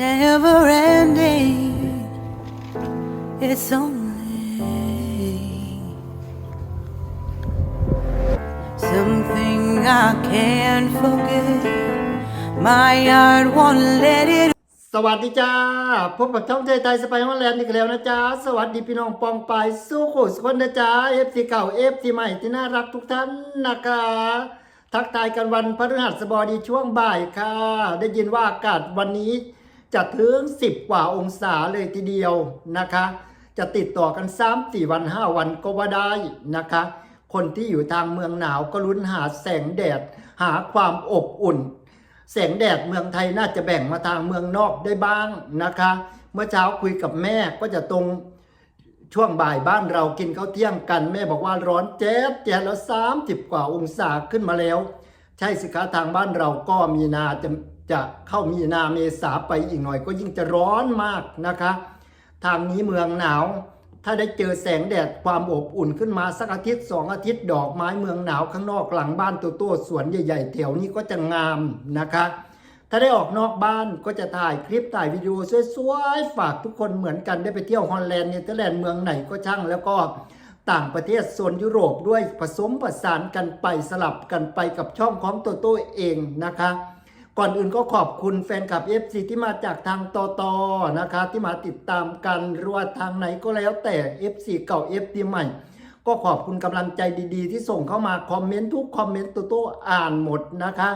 Never ending. It's only Something I can't forget. My heart won't let it สวัสดีจ้า พบกับช่องใจไทยสไปฮอลแลนด์อีกแล้วนะจ๊ะสวัสดีพี่น้องปองปายสู้โคสุคนนะจ๊ะเอฟซีเก่าเอฟซีใหม่ที่น่ารักทุกท่านนะคะทักทายกันวันพฤหัสบดีช่วงบ่ายค่ะ ได้ยินว่าอากาศวันนี้ จะถึง 10 กว่าองศาเลยทีเดียวนะคะ จะติดต่อกัน 3 4 วัน 5 วันก็ว่าได้นะคะ คนที่อยู่ทางเมืองหนาวก็ลุ้นหาแสงแดด หาความอบอุ่น แสงแดดเมืองไทยน่าจะแบ่งมาทางเมืองนอกได้บ้างนะคะ เมื่อเช้าคุยกับแม่ก็จะตรงช่วงบ่ายบ้านเรากินข้าวเที่ยงกัน แม่บอกว่าร้อนแจ๊ดแจ๊ดแล้วสามสิบกว่าองศาขึ้นมาแล้ว ใช่สิคะทางบ้านเราก็มีนาจะ จะเข้ามีนาเมษาไปอีกหน่อยก็ยิ่งจะร้อนมากนะคะ ทางนี้เมืองหนาว ถ้าได้เจอแสงแดดความอบอุ่นขึ้นมาสักอาทิตย์สองอาทิตย์ดอกไม้เมืองหนาวข้างนอกหลังบ้านตัวโตๆสวนใหญ่ๆแถวนี้ก็จะงามนะคะ ถ้าได้ออกนอกบ้านก็จะถ่ายคลิปถ่ายวิดีโอสวยๆฝากทุกคนเหมือนกันได้ไปเที่ยวฮอลแลนด์เนเธอร์แลนด์เมืองไหนก็ช่างแล้วก็ต่างประเทศโซนยุโรปด้วยผสมผสานกันไปสลับกันไปกับช่องของตัวโต้เองนะคะ ก่อนอื่นก็ขอบคุณแฟนคลับ FC ที่มาจากทางตอตอนะคะที่มาติดตามกันรือว่าทางไหนก็แล้วแต่ FC เก่า FC ใหม่ ก็ขอบคุณกำลังใจดีๆ ที่ส่งเข้ามาคอมเมนต์ทุกคอมเมนต์ตัวโต้อ่านหมดนะคะ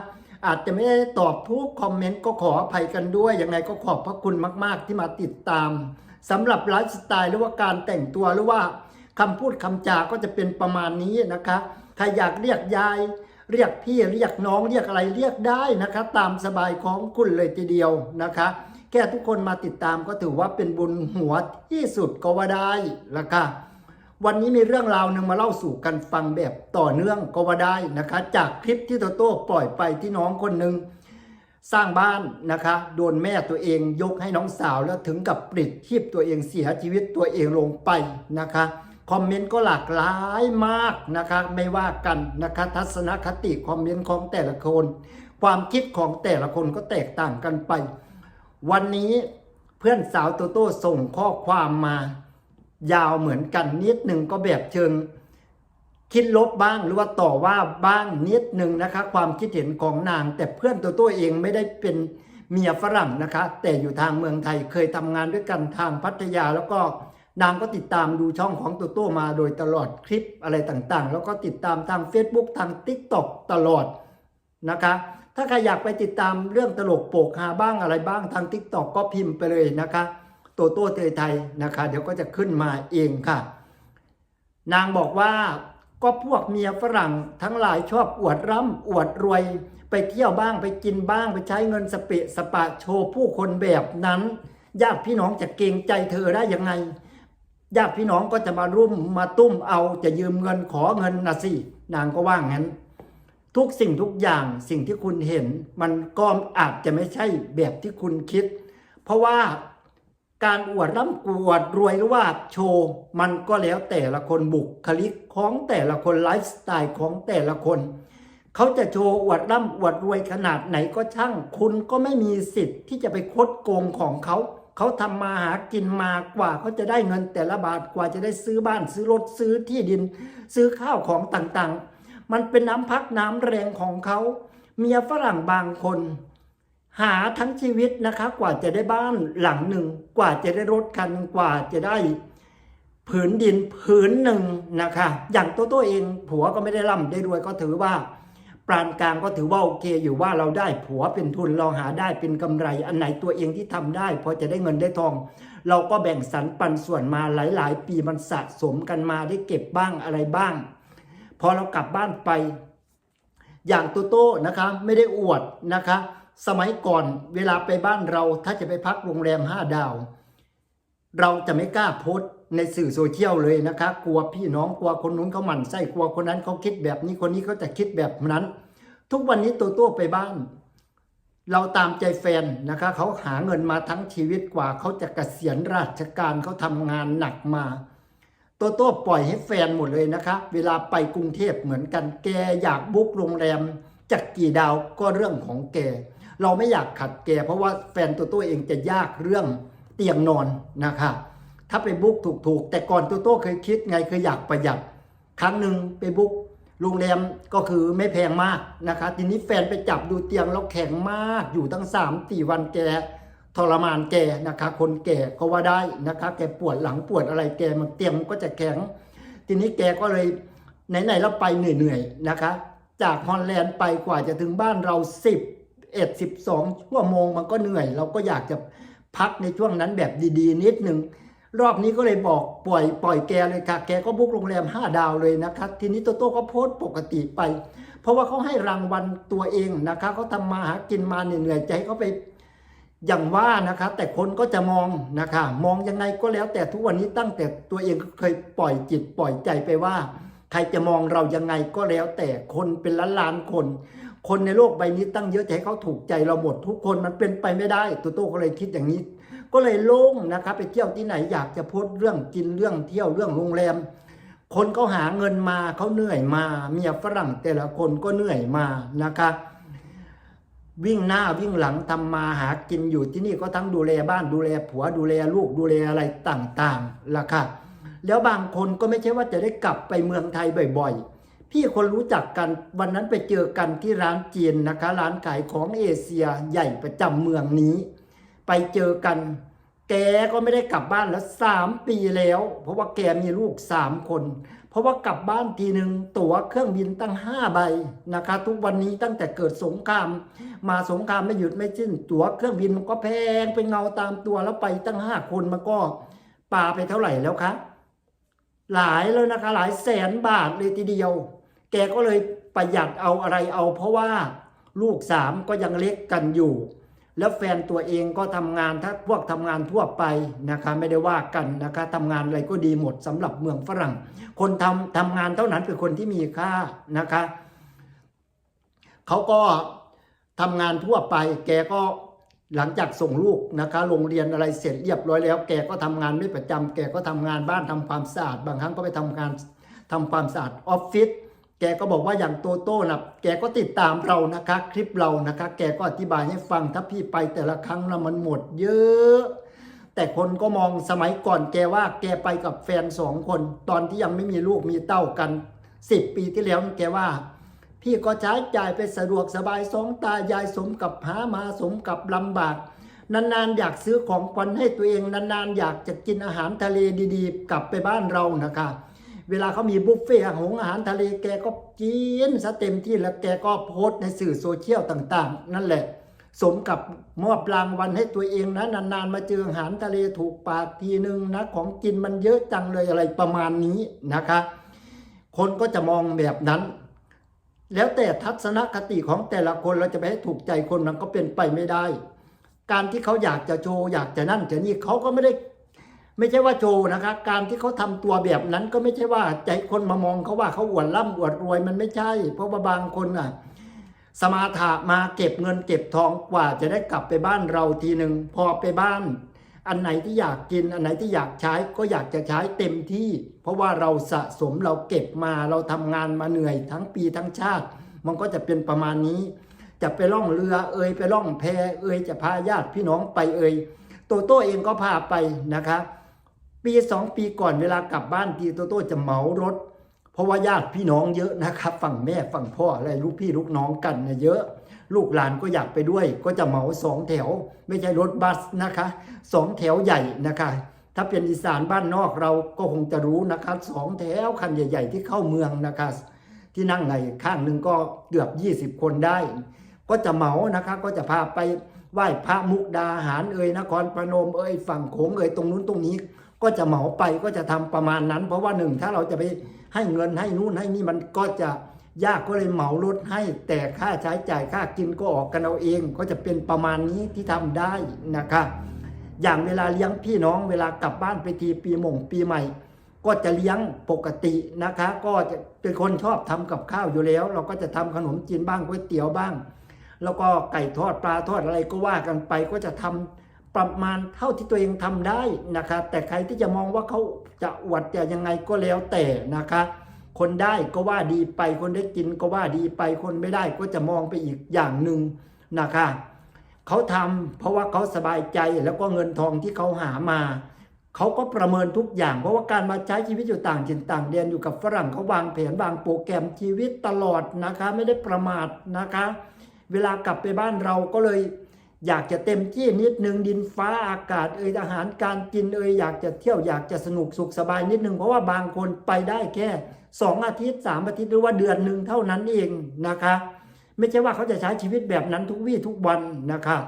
อาจจะไม่ได้ตอบทุกคอมเมนต์ก็ขออภัยกันด้วยยังไงก็ขอบพระคุณมากๆ ที่มาติดตามสำหรับไลฟ์สไตล์หรือว่าการแต่งตัวหรือว่าคำพูดคำจาก็จะเป็นประมาณนี้นะคะใครอยากเรียกยาย เรียกพี่เรียกน้องเรียกอะไรเรียกได้นะคะ ตามสบายของคุณเลยทีเดียวนะคะ แค่ทุกคนมาติดตามก็ถือว่าเป็นบุญหัวที่สุดก็ว่าได้ละค่ะวันนี้มีเรื่องราวนึงมาเล่าสู่กันฟังแบบต่อเนื่องก็ว่าได้นะคะ จากคลิปที่โตโต้ปล่อยไปที่น้องคนหนึ่งสร้างบ้านนะคะ โดนแม่ตัวเองยกให้น้องสาวแล้วถึงกับปลิดชีพตัวเองเสียชีวิตตัวเองลงไปนะคะ คอมเมนต์ก็หลากหลายมากนะคะไม่ว่ากันนะคะทัศนคติคอมเมนต์ของแต่ละคน ความคิดของแต่ละคนก็แตกต่างกันไป วันนี้เพื่อนสาวโตโต้ส่งข้อความมา ยาวเหมือนกันนิดหนึ่งก็แบบเชิงคิดลบบ้างหรือว่าต่อว่าบ้างนิดหนึ่งนะคะ ความคิดเห็นของนาง แต่เพื่อนตัวตัวเองไม่ได้เป็นเมียฝรั่งนะคะ แต่อยู่ทางเมืองไทยเคยทำงานด้วยกันทางพัทยาแล้วก็ นางก็ติดตามดูช่องของตัวโต้มาโดยตลอดคลิปอะไรต่างๆ แล้วก็ติดตามทาง Facebook ทาง TikTok ตลอดนะคะ ถ้าใครอยากไปติดตามเรื่องตลกโปกฮาบ้างอะไรบ้างทาง TikTok ก็พิมพ์ไปเลยนะคะโตโต้เตยไทยนะคะ เดี๋ยวก็จะขึ้นมาเองค่ะ นางบอกว่าก็พวกเมียฝรั่งทั้งหลายชอบอวดร่ำอวดรวย ไปเที่ยวบ้างไปกินบ้างไปใช้เงินสเปะสปะโชว์ผู้คนแบบนั้นญาติพี่น้องจะเกรงใจเธอได้ยังไง ญาติพี่น้องก็จะมารุ่มมาตุ้มเอาจะยืมเงินขอเงินนะสินางก็ว่างั้น ทุกสิ่งทุกอย่างสิ่งที่คุณเห็น มันก็อาจจะไม่ใช่แบบที่คุณคิด เพราะว่าการอวดร่ำอวดรวยหรือว่าโชว์มันก็แล้วแต่ละคนบุคลิกของแต่ละคนไลฟ์สไตล์ของแต่ละคน เขาจะโชว์อวดร่ำอวดรวยขนาดไหนก็ช่าง คุณก็ไม่มีสิทธิ์ที่จะไปคดโกงของเขา เขาทำมาหากินมากว่าเขาจะได้เงินแต่ละบาทกว่าจะได้ซื้อบ้าน ซื้อรถซื้อที่ดิน ซื้อข้าวของต่างๆ มันเป็นน้ำพักน้ำแรงของเขา เมียฝรั่งบางคน หาทั้งชีวิตนะคะกว่าจะได้บ้านหลังหนึ่ง กว่าจะได้รถคันกว่าจะได้ผืนดินผืนหนึ่งนะคะ อย่างตัวตัวเองผัวก็ไม่ได้ร่ำได้รวยก็ถือว่า ปานกลางก็ถือว่าโอเคอยู่ว่าเราได้ผัวเป็นทุนเราหาได้เป็นกำไร อันไหนตัวเองที่ทำได้พอจะได้เงินได้ทอง เราก็แบ่งสรรปันส่วนมาหลาย ๆ ปีมันสะสมกันมาได้เก็บบ้างอะไรบ้าง พอเรากลับบ้านไป อย่างโตโต้นะคะไม่ได้อวดนะคะ สมัยก่อนเวลาไปบ้านเราถ้าจะไปพักโรงแรมห้าดาว เราจะไม่กล้าโพสต ในสื่อโซเชียลเลยนะคะ กลัวพี่น้องกลัวคนนู้นเขาหมั่นไส้กลัวคนนั้นเขาคิดแบบนี้คนนี้เขาจะคิดแบบนั้น ทุกวันนี้โตโต้ไปบ้าน เราตามใจแฟนนะคะเขาหาเงินมาทั้งชีวิตกว่าเขาจะเกษียณราชการเขาทำงานหนักมาโตโต้ปล่อยให้แฟนหมดเลยนะคะ เวลาไปกรุงเทพเหมือนกันแกอยากบุ๊กโรงแรมจากกี่ดาวก็เรื่องของแกเราไม่อยากขัดแกเพราะว่าแฟนโตโต้เองจะยากเรื่องเตียงนอนนะคะ ถ้าไปบุ๊กถูกๆ แต่ก่อนโตโต้เคยคิดไงเคือยากประหยัด ครั้งหนึ่งไปบุ๊กโรงแรมก็คือไม่แพงมากนะคะ ทีนี้แฟนไปจับดูเตียงแล้วแข็งมากอยู่ตั้งสามสี่วันแกทรมานแกนะคะ คนแก่ก็ว่าได้นะคะ แกปวดหลังปวดอะไรแกมันเตียงมันก็จะแข็ง ทีนี้แกก็เลยไหนๆเราไปเหนื่อยๆนะคะ จากฮอลแลนด์ไปกว่าจะถึงบ้านเราสิบเอ็ดสิบสองชั่วโมงมันก็เหนื่อย เราก็อยากจะพักในช่วงนั้นแบบดีๆ นิดหนึ่ง รอบนี้ก็เลยบอกปล่อยปล่อยแกเลยค่ะ แกก็บุกโรงแรม 5 ดาวเลยนะคะทีนี้โตโต้ก็โพสต์ปกติไป เพราะว่าเขาให้รางวัลตัวเองนะคะเขาทำมาหากินมาเหนื่อยใจเขาไปอย่างว่านะคะแต่คนก็จะมองนะคะ มองยังไงก็แล้วแต่ทุกวันนี้ตั้งแต่ตัวเองเคยปล่อยจิตปล่อยใจไปว่า ใครจะมองเรายังไงก็แล้วแต่คนเป็นล้านล้านคน คนในโลกใบนี้ตั้งเยอะจะให้เขาถูกใจเราหมดทุกคนมันเป็นไปไม่ได้โตโต้ก็เลยคิดอย่างนี้ ก็เลยโล่งนะครับไปเที่ยวที่ไหนอยากจะโพสเรื่องกินเรื่องเที่ยวเรื่องโรงแรม คนเขาหาเงินมาเขาเหนื่อยมา เมียฝรั่งแต่ละคนก็เหนื่อยมานะคะวิ่งหน้าวิ่งหลังทำมาหากินอยู่ที่นี่ก็ทั้งดูแลบ้านดูแลผัวดูแลลูกดูแลอะไรต่างๆล่ะค่ะแล้วบางคนก็ไม่ใช่ว่าจะได้กลับไปเมืองไทยบ่อย ๆ พี่คนรู้จักกันวันนั้นไปเจอกันที่ร้านจีนนะคะ ร้านขายของเอเชียใหญ่ประจำเมืองนี้ ไปเจอกัน แกก็ไม่ได้กลับบ้านแล้วสามปีแล้ว เพราะว่าแกมีลูกสามคน เพราะว่ากลับบ้านทีหนึ่งตั๋วเครื่องบินตั้งห้าใบนะคะ ทุกวันนี้ตั้งแต่เกิดสงคราม มาสงครามไม่หยุดไม่สิ้น ตั๋วเครื่องบินมันก็แพงเป็นเงาตามตัวแล้วไปตั้งห้าคนมันก็ปาไปเท่าไหร่แล้วคะหลายแล้วนะคะหลายแสนบาทเลยทีเดียว แกก็เลยประหยัดเอาอะไรเอา เพราะว่าลูกสามก็ยังเล็กกันอยู่ แล้วแฟนตัวเองก็ทำงานถ้าพวกทำงานทั่วไปนะคะไม่ได้ว่ากันนะคะทำงานอะไรก็ดีหมดสำหรับเมืองฝรั่ง คนทำทำงานเท่านั้นเป็นคนที่มีค่านะคะเขาก็ทำงานทั่วไป แกก็หลังจากส่งลูกนะคะโรงเรียนอะไรเสร็จเรียบร้อยแล้ว แกก็ทำงานไม่ประจำแกก็ทำงานบ้านทำความสะอาด บางครั้งก็ไปทำงานทำความสะอาดออฟฟิศ แกก็บอกว่าอย่างโตโต้นะแกก็ติดตามเรานะคะ คลิปเรานะคะ แกก็อธิบายให้ฟังถ้าพี่ไปแต่ละครั้งนะมันหมดเยอะ แต่คนก็มองสมัยก่อนแกว่าแกไปกับแฟนสองคน ตอนที่ยังไม่มีลูกมีเต้ากันสิบปีที่แล้วแกว่า พี่ก็ใช้จ่ายไปสะดวกสบายสองตายายสมกับหามาสมกับลำบาก นานๆ อยากซื้อของขวัญให้ตัวเองนานๆ อยากจะกินอาหารทะเลดีๆ กลับไปบ้านเรานะคะ เวลาเขามีบุฟเฟ่ต์อาหารอาหารทะเลแกก็กินซะเต็มที่แล้วแกก็โพสต์ในสื่อโซเชียลต่าง ๆ นั่นแหละ สมกับมอบรางวัลให้ตัวเองนะนานๆมาเจออาหารทะเลถูกปากทีนึงนะของกินมันเยอะจังเลยอะไรประมาณนี้นะคะ คนก็จะมองแบบนั้น แล้วแต่ทัศนคติของแต่ละคนเราจะไปให้ถูกใจคนมันก็เป็นไปไม่ได้ การที่เขาอยากจะโชว์อยากจะนั่นจะนี่เขาก็ไม่ได้ ไม่ใช่ว่าโชว์นะคะ การที่เขาทำตัวแบบนั้นก็ไม่ใช่ว่าใจคนมามองเขาว่าเขาอวดร่ำอวดรวยมันไม่ใช่ เพราะว่าบางคนอะ สมาถะมาเก็บเงินเก็บทองกว่าจะได้กลับไปบ้านเราทีหนึ่งพอไปบ้าน อันไหนที่อยากกินอันไหนที่อยากใช้ก็อยากจะใช้เต็มที่ เพราะว่าเราสะสมเราเก็บมาเราทำงานมาเหนื่อยทั้งปีทั้งชาติ มันก็จะเป็นประมาณนี้ จะไปล่องเรือเอ่ยไปล่องแพเอ่ยจะพาญาติพี่น้องไปเอ่ยโตโต้เองก็พาไปนะคะ ปีสองปีก่อนเวลากลับบ้านทีโตโต้จะเหมารถ เพราะว่าญาติพี่น้องเยอะนะครับ ฝั่งแม่ฝั่งพ่ออะไรลูกพี่ลูกน้องกันเนี่ยเยอะ ลูกหลานก็อยากไปด้วย ก็จะเหมาสองแถว ไม่ใช่รถบัสนะคะสองแถวใหญ่นะคะถ้าเป็นอีสานบ้านนอกเราก็คงจะรู้นะคะสองแถวคันใหญ่ ๆ ที่เข้าเมืองนะคะที่นั่งในข้างหนึ่งก็เกือบ 20 คนได้ ก็จะเหมานะคะก็จะพาไปไหว้พระมุกดาหารเอ่ยนครพนมเอ่ยฝั่งโขงเอ่ยตรงนู้นตรงนี้ ก็จะเหมาไปก็จะทำประมาณนั้น เพราะว่าหนึ่งถ้าเราจะไปให้เงินให้นู่นให้นี่มันก็จะยากก็เลยเหมารถให้แต่ค่าใช้จ่ายค่ากินก็ออกกันเอาเอง ก็จะเป็นประมาณนี้ที่ทำได้นะคะอย่างเวลาเลี้ยงพี่น้องเวลากลับบ้านไปทีปีมงปีใหม่ ก็จะเลี้ยงปกตินะคะ ก็จะเป็นคนชอบทำกับข้าวอยู่แล้ว เราก็จะทำขนมจีนบ้างก๋วยเตี๋ยวบ้าง แล้วก็ไก่ทอดปลาทอดอะไรก็ว่ากันไปก็จะทำ ประมาณเท่าที่ตัวเองทำได้นะคะแต่ใครที่จะมองว่าเขาจะอวดจะยังไงก็แล้วแต่นะคะ คนได้ก็ว่าดีไปคนได้กินก็ว่าดีไปคนไม่ได้ก็จะมองไปอีกอย่างหนึ่งนะคะเขาทำเพราะว่าเขาสบายใจแล้วก็เงินทองที่เขาหามาเขาก็ประเมินทุกอย่าง เพราะว่าการมาใช้ชีวิตอยู่ต่างถิ่นต่างแดนอยู่กับฝรั่งเขาวางแผนวางโปรแกรมชีวิตตลอดนะคะ ไม่ได้ประมาทนะคะ เวลากลับไปบ้านเราก็เลย อยากจะเต็มที่นิดนึงดินฟ้าอากาศเอ่ยอาหารการกินเอ่ยอยากจะเที่ยวอยากจะสนุกสุขสบายนิดนึงเพราะว่าบางคนไปได้แค่สองอาทิตย์สามอาทิตย์หรือว่าเดือนหนึ่งเท่านั้นเองนะคะ ไม่ใช่ว่าเขาจะใช้ชีวิตแบบนั้นทุกวี่ทุกวันนะคะ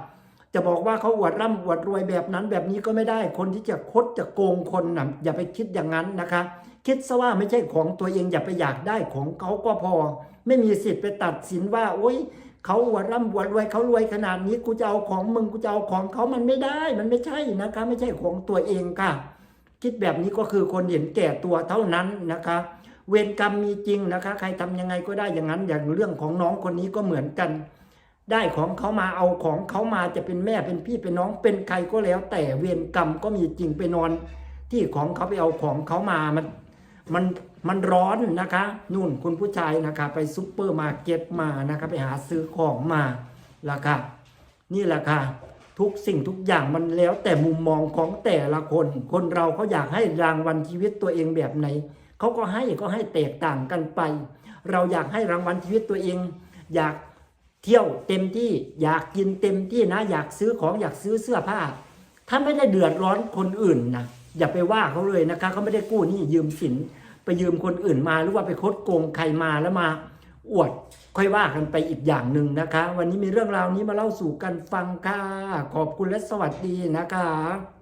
จะบอกว่าเขาอวดร่ำอวดรวยแบบนั้นแบบนี้ก็ไม่ได้ คนที่จะคดจะโกงคนนะอย่าไปคิดอย่างนั้นนะคะ คิดซะว่าไม่ใช่ของตัวเองอย่าไปอยากได้ของเขาก็พอ ไม่มีสิทธิ์ไปตัดสินว่าโอ๊ย เขาอวดร่ำอวดรวยเขารวยขนาดนี้กูจะเอาของมึงกูจะเอาของเขามันไม่ได้ มันไม่ใช่นะคะ ไม่ใช่ของตัวเองค่ะ คิดแบบนี้ก็คือคนเห็นแก่ตัวเท่านั้นนะคะ เวรกรรมมีจริงนะคะ ใครทำยังไงก็ได้อย่างนั้นอย่างเรื่องของน้องคนนี้ก็เหมือนกัน ได้ของเขามาเอาของเขามาจะเป็นแม่เป็นพี่เป็นน้องเป็นใครก็แล้ว แต่เวรกรรมก็มีจริงไปนอน ที่ของเขาไปเอาของเขามามัน มันมันร้อนนะคะนู่นคุณผู้ชายนะคะ ไปซุปเปอร์มาร์เก็ตมานะคะไปหาซื้อของมาละค่ะ นี่แหละค่ะ ทุกสิ่งทุกอย่างมันแล้วแต่มุมมองของแต่ละคน คนเราเขาอยากให้รางวัลชีวิตตัวเองแบบไหนเขาก็ให้ก็ให้แตกต่างกันไป เราอยากให้รางวัลชีวิตตัวเอง อยากเที่ยวเต็มที่อยากกินเต็มที่นะ อยากซื้อของอยากซื้อเสื้อผ้าถ้าไม่ได้เดือดร้อนคนอื่นนะ อย่าไปว่าเขาเลยนะคะเขาไม่ได้กู้หนี่ยืมสิน ไปยืมคนอื่นมาหรือว่าไปคดโกงใครมาแล้วมา อวดค่อยว่ากันไปอีกอย่างหนึ่งนะคะ วันนี้มีเรื่องราวนี้มาเล่าสู่กันฟังค่ะ ขอบคุณและสวัสดีนะคะ